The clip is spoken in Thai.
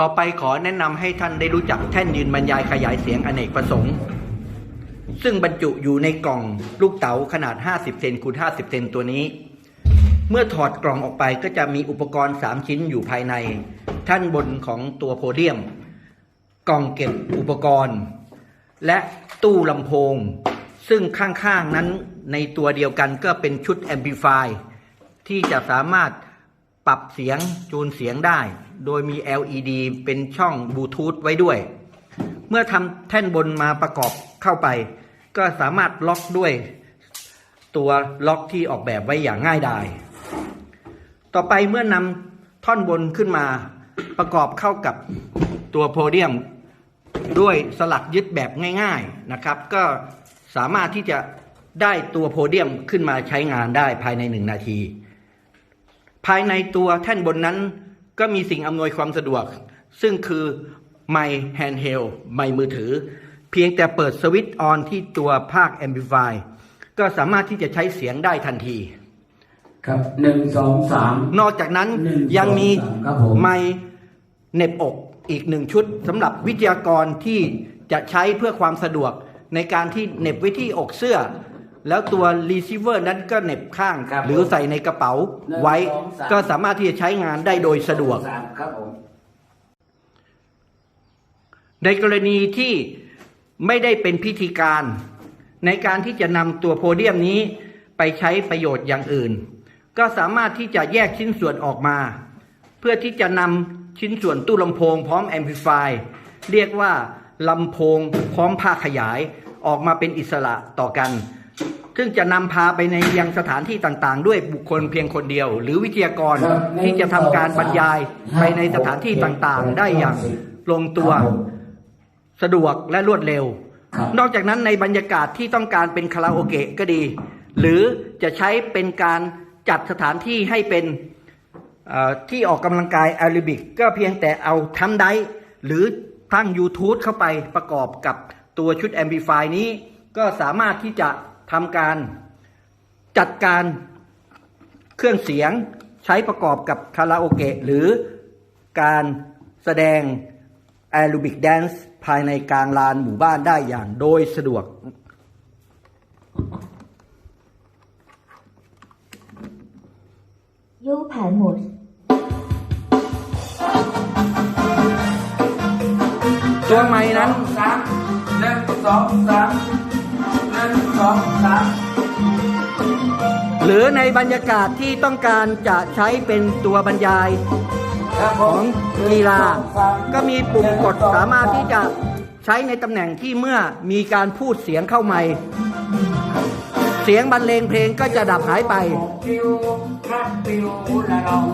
ต่อไปขอแนะนำให้ท่านได้รู้จักแท่นยืนบรรยายขยายเสียงอเนกประสงค์ ซึ่งบรรจุอยู่ในกล่องลูกเต๋าขนาด 50 เซนคูณ50 เซนตัวนี้ เมื่อถอดกล่องออกไปก็จะมีอุปกรณ์ 3 ชิ้นอยู่ภายใน ท่านบนของตัวโพเดียม กล่องเก็บอุปกรณ์ และตู้ลำโพง ซึ่งข้างๆนั้นในตัวเดียวกันก็เป็นชุด Amplify ที่จะสามารถ ปรับเสียงจูนเสียงได้ โดยมี LED เป็นช่องบลูทูธไว้ด้วย เมื่อทำแท่นบนมาประกอบเข้าไป ก็สามารถล็อกด้วย ตัวล็อกที่ออกแบบไว้อย่างง่ายดายต่อไปเมื่อนำท่อนบนขึ้นมาประกอบเข้ากับตัวโพเดียม ด้วยสลักยึดแบบง่ายๆนะครับ ก็สามารถที่จะได้ตัวโพเดียมขึ้นมาใช้งานได้ภายในหนึ่งนาทีายในตัวแท่นบนนั้น ก็มีสิ่งอำนวยความสะดวก ซึ่งคือไมค์แฮนด์เฮลไมค์มือถือ เพียงแต่เปิดสวิตช์ออนที่ตัวภาค Amplify ก็สามารถที่จะใช้เสียงได้ทันที ครับหนึ่งสองสามนอกจากนั้นหนึ่งยังมีสองสามครับผมไม้เหน็บอกอีกหนึ่งชุดสำหรับวิทยากรที่จะใช้เพื่อความสะดวกในการที่เหน็บไว้ที่อกเสื้อ แล้วตัวรีเซิเวอร์นั้นก็เหน็บข้าง ครับหรือใส่ในกระเป๋าไว้ หนึ่งสองสาม ก็สามารถที่จะใช้งานได้โดยสะดวก สามครับผม ในกรณีที่ไม่ได้เป็นพิธีการ ในการที่จะนำตัวโพเดียมนี้ไปใช้ประโยชน์อย่างอื่น ก็สามารถที่จะแยกชิ้นส่วนออกมา เพื่อที่จะนำชิ้นส่วนตู้ลำโพงพร้อมแอมพลิฟายเรียกว่าลำโพงพร้อมภาคขยายออกมาเป็นอิสระต่อกัน ซึ่งจะนำพาไปในยังสถานที่ต่างๆ ด้วยบุคคลเพียงคนเดียว หรือวิทยากรครับที่จะทำการบรรยายไปในสถานที่ต่างๆ ได้อย่างลงตัวครับผมสะดวกและรวดเร็วครับนอกจากนั้นในบรรยากาศที่ต้องการเป็นคาราโอเกะก็ดี หรือจะใช้เป็นการจัดสถานที่ให้เป็นเอ่อที่ออกกำลังกายแอโรบิกก็เพียงแต่เอาทัมไดหรือตั้ง YouTube เข้าไปประกอบกับตัวชุด Amplify นี้ ก็สามารถที่จะ ทำการจัดการเครื่องเสียงใช้ประกอบกับคาราโอเกะหรือการแสดงแอโรบิกแดนซ์ภายในกลางลานหมู่บ้านได้อย่างโดยสะดวก U 盘 mode ตัวไม้นั้นสามหนึ่งสองสามหนึ่งส องสามหรือในบรรยากาศที่ต้องการจะใช้เป็นตัวบรรยายครับผขอมงกีฬาหนึ่งสองสามก็มีปุ่มกดสามารถที่จะใช้ในตำแหน่งที่เมื่อมีการพูดเสียงเข้าใหม่ เสียงบรรเลงเพลงก็จะดับหายไป ปิวครับปิวละลอง